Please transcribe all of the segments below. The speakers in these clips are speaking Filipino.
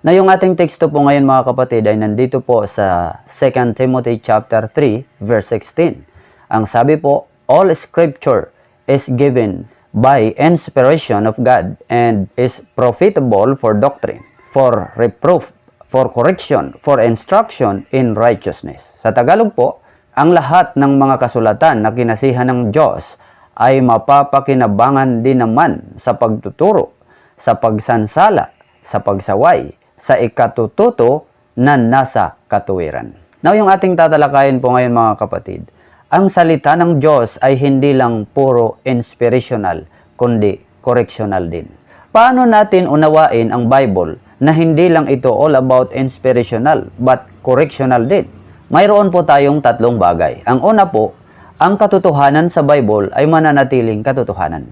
Na yung ating teksto po ngayon mga kapatid ay nandito po sa 2 Timothy chapter 3 verse 16. Ang sabi po, all scripture is given by inspiration of God and is profitable for doctrine, for reproof, for correction, for instruction in righteousness. Sa Tagalog po, ang lahat ng mga kasulatan na kinasihan ng Diyos ay mapapakinabangan din naman sa pagtuturo, sa pagsansala, sa pagsaway, sa ikatututo na nasa katuwiran. Now, yung ating tatalakayin po ngayon mga kapatid, ang salita ng Diyos ay hindi lang puro inspirational, kundi correctional din. Paano natin unawain ang Bible na hindi lang ito all about inspirational but correctional din? Mayroon po tayong tatlong bagay. Ang una po, ang katotohanan sa Bible ay mananatiling katotohanan.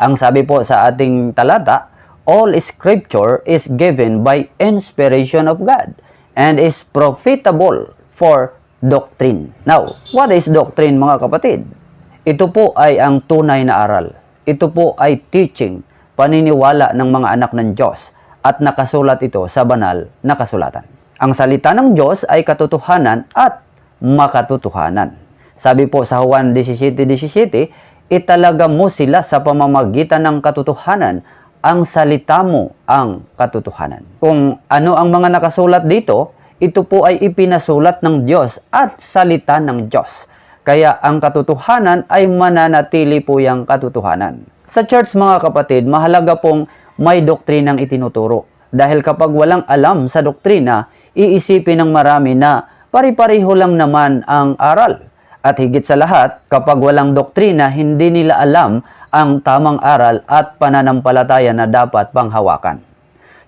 Ang sabi po sa ating talata, all scripture is given by inspiration of God and is profitable for doctrine. Now, what is doctrine mga kapatid? Ito po ay ang tunay na aral. Ito po ay teaching, paniniwala ng mga anak ng Diyos at nakasulat ito sa banal na kasulatan. Ang salita ng Diyos ay katotohanan at makatotohanan. Sabi po sa Juan 17:17, italaga mo sila sa pamamagitan ng katotohanan ang salita mo ang katotohanan. Kung ano ang mga nakasulat dito, ito po ay ipinasulat ng Diyos at salita ng Diyos. Kaya ang katotohanan ay mananatili po yung katotohanan. Sa church mga kapatid, mahalaga pong may doktrinang itinuturo. Dahil kapag walang alam sa doktrina, iisipin ng marami na pari-pariho lang naman ang aral. At higit sa lahat, kapag walang doktrina, hindi nila alam ang tamang aral at pananampalataya na dapat panghawakan.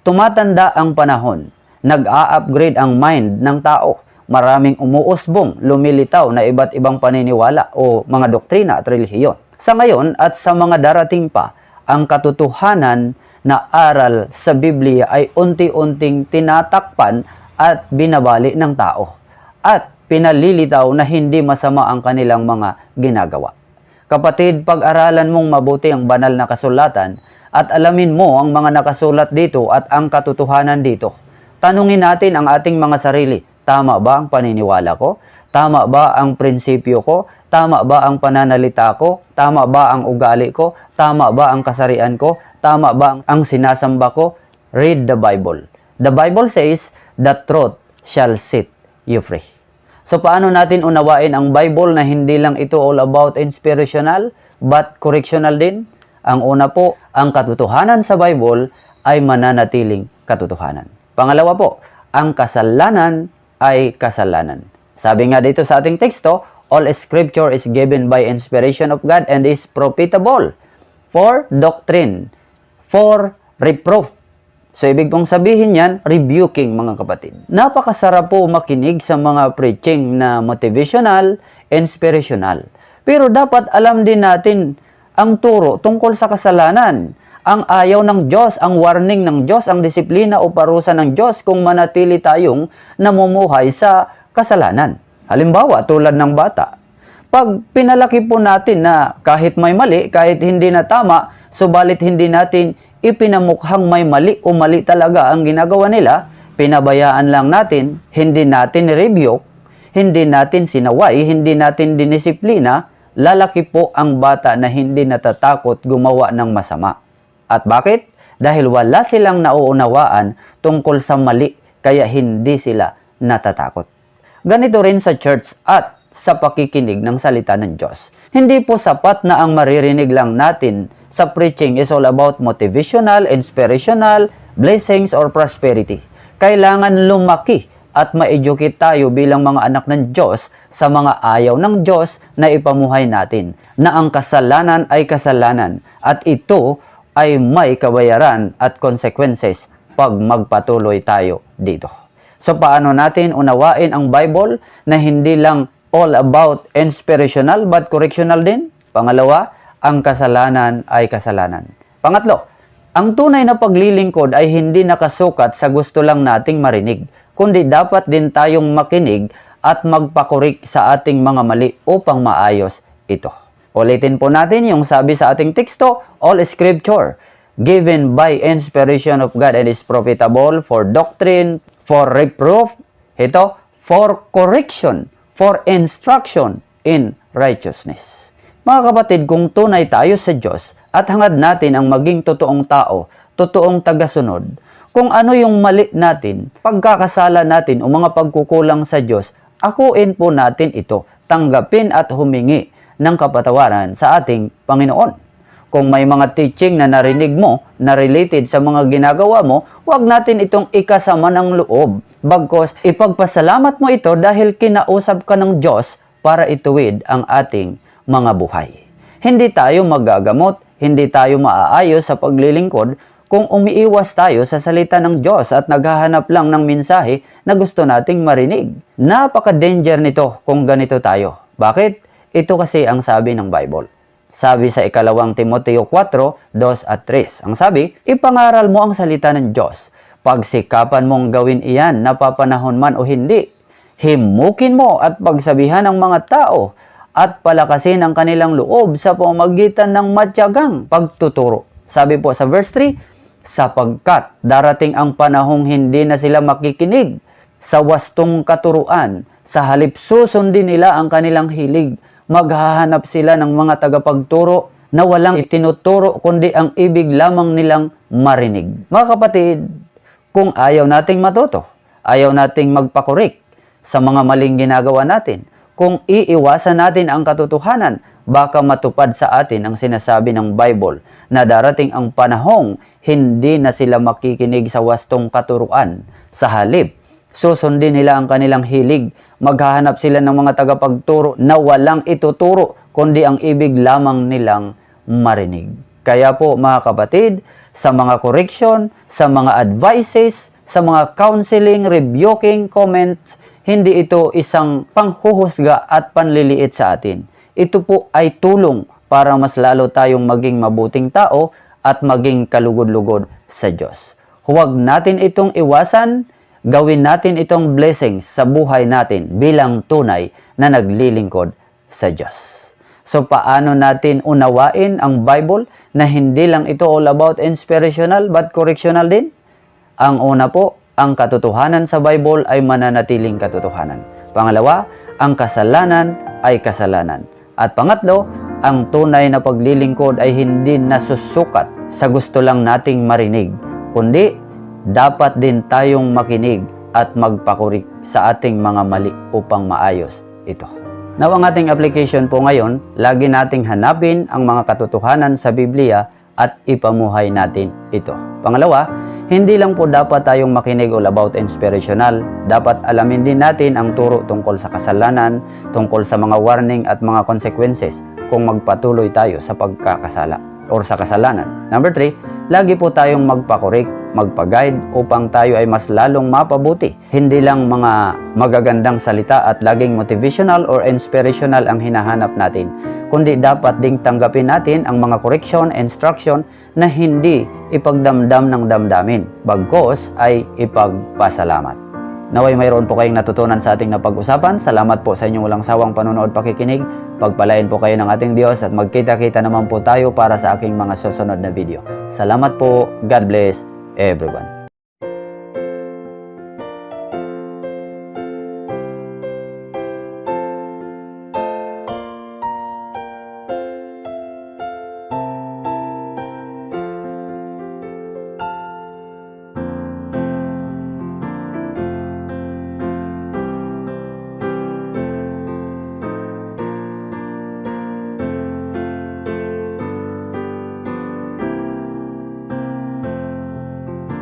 Tumatanda ang panahon, nag-a-upgrade ang mind ng tao. Maraming umuusbong, lumilitaw na iba't ibang paniniwala o mga doktrina at relihiyon. Sa ngayon at sa mga darating pa, ang katotohanan na aral sa Biblia ay unti-unting tinatakpan at binabali ng tao. At pinalilitaw na hindi masama ang kanilang mga ginagawa. Kapatid, pag-aralan mong mabuti ang banal na kasulatan at alamin mo ang mga nakasulat dito at ang katotohanan dito. Tanungin natin ang ating mga sarili, tama ba ang paniniwala ko? Tama ba ang prinsipyo ko? Tama ba ang pananalita ko? Tama ba ang ugali ko? Tama ba ang kasarian ko? Tama ba ang sinasamba ko? Read the Bible. The Bible says, the truth shall set you free. So paano natin unawain ang Bible na hindi lang ito all about inspirational but correctional din? Ang una po, ang katotohanan sa Bible ay mananatiling katotohanan. Pangalawa po, ang kasalanan ay kasalanan. Sabi nga dito sa ating teksto, all scripture is given by inspiration of God and is profitable for doctrine, for reproof, So, ibig pong sabihin yan, rebuking mga kapatid. Napakasarap po makinig sa mga preaching na motivational, inspirational. Pero dapat alam din natin ang turo tungkol sa kasalanan. Ang ayaw ng Diyos, ang warning ng Diyos, ang disiplina o parusa ng Diyos kung manatili tayong namumuhay sa kasalanan. Halimbawa, tulad ng bata, pag pinalaki po natin na kahit may mali, kahit hindi na tama, subalit hindi natin ipinamukhang may mali o mali talaga ang ginagawa nila, pinabayaan lang natin, hindi natin review, hindi natin sinaway, hindi natin dinisiplina, lalaki po ang bata na hindi natatakot gumawa ng masama. At bakit? Dahil wala silang nauunawaan tungkol sa mali, kaya hindi sila natatakot. Ganito rin sa church at sa pakikinig ng salita ng Diyos. Hindi po sapat na ang maririnig lang natin sa preaching is all about motivational, inspirational, blessings, or prosperity. Kailangan lumaki at ma-educate tayo bilang mga anak ng Diyos sa mga ayaw ng Diyos na ipamuhay natin, na ang kasalanan ay kasalanan at ito ay may kabayaran at consequences pag magpatuloy tayo dito. So paano natin unawain ang Bible na hindi lang all about inspirational but correctional din? Pangalawa, ang kasalanan ay kasalanan. Pangatlo, ang tunay na paglilingkod ay hindi nakasukat sa gusto lang nating marinig, kundi dapat din tayong makinig at magpakurik sa ating mga mali upang maayos ito. Ulitin po natin yung sabi sa ating teksto, all scripture given by inspiration of God and is profitable for doctrine, for reproof, ito, for correction, for instruction in righteousness. Mga kapatid, kung tunay tayo sa Diyos at hangad natin ang maging totoong tao, totoong tagasunod, kung ano yung mali natin, pagkakasala natin o mga pagkukulang sa Diyos, akuin po natin ito, tanggapin at humingi ng kapatawaran sa ating Panginoon. Kung may mga teaching na narinig mo na related sa mga ginagawa mo, huwag natin itong ikasama ng loob. Bagkos, ipagpasalamat mo ito dahil kinausap ka ng Diyos para ituwid ang ating mga buhay. Hindi tayo magagamot, hindi tayo maaayos sa paglilingkod kung umiiwas tayo sa salita ng Diyos at naghahanap lang ng mensahe na gusto nating marinig. Napaka-danger nito kung ganito tayo. Bakit? Ito kasi ang sabi ng Bible. Sabi sa ikalawang Timoteo 4, 2 at 3. Ang sabi, ipangaral mo ang salita ng Diyos. Pagsikapan mong gawin iyan, napapanahon man o hindi. Himukin mo at pagsabihan ng mga tao at palakasin ang kanilang loob sa pamamagitan ng matyagang pagtuturo. Sabi po sa verse 3, sapagkat darating ang panahong hindi na sila makikinig sa wastong katuruan, sa halip susundin nila ang kanilang hilig, maghahanap sila ng mga tagapagturo na walang itinuturo kundi ang ibig lamang nilang marinig. Mga kapatid, kung ayaw nating matuto, ayaw nating magpakurik sa mga maling ginagawa natin, kung iiwasan natin ang katotohanan, baka matupad sa atin ang sinasabi ng Bible na darating ang panahong hindi na sila makikinig sa wastong katuruan. Sa halip, susundin nila ang kanilang hilig, maghahanap sila ng mga tagapagturo na walang ituturo, kundi ang ibig lamang nilang marinig. Kaya po mga kapatid, sa mga correction, sa mga advices, sa mga counseling, rebuking, comments, hindi ito isang panghuhusga at panliliit sa atin. Ito po ay tulong para mas lalo tayong maging mabuting tao at maging kalugod-lugod sa Diyos. Huwag natin itong iwasan, gawin natin itong blessings sa buhay natin bilang tunay na naglilingkod sa Diyos. So paano natin unawain ang Bible na hindi lang ito all about inspirational but correctional din? Ang una po, ang katotohanan sa Bible ay mananatiling katotohanan. Pangalawa, ang kasalanan ay kasalanan. At pangatlo, ang tunay na paglilingkod ay hindi nasusukat sa gusto lang nating marinig, kundi dapat din tayong makinig at magpakurik sa ating mga mali upang maayos ito. Now, ang ating application po ngayon, lagi nating hanapin ang mga katotohanan sa Biblia at ipamuhay natin ito. Pangalawa, hindi lang po dapat tayong makinig all about inspirational. Dapat alamin din natin ang turo tungkol sa kasalanan, tungkol sa mga warning at mga consequences kung magpatuloy tayo sa pagkakasala or sa kasalanan. Number three, lagi po tayong magpakurik, magpa-guide upang tayo ay mas lalong mapabuti. Hindi lang mga magagandang salita at laging motivational or inspirational ang hinahanap natin, kundi dapat ding tanggapin natin ang mga correction, instruction na hindi ipagdamdam ng damdamin, bagkos ay ipagpasalamat. Naway mayroon po kayong natutunan sa ating napag-usapan. Salamat po sa inyong walang sawang panonood pakikinig. Pagpalain po kayo ng ating Diyos at magkita-kita naman po tayo para sa aking mga susunod na video. Salamat po. God bless everyone.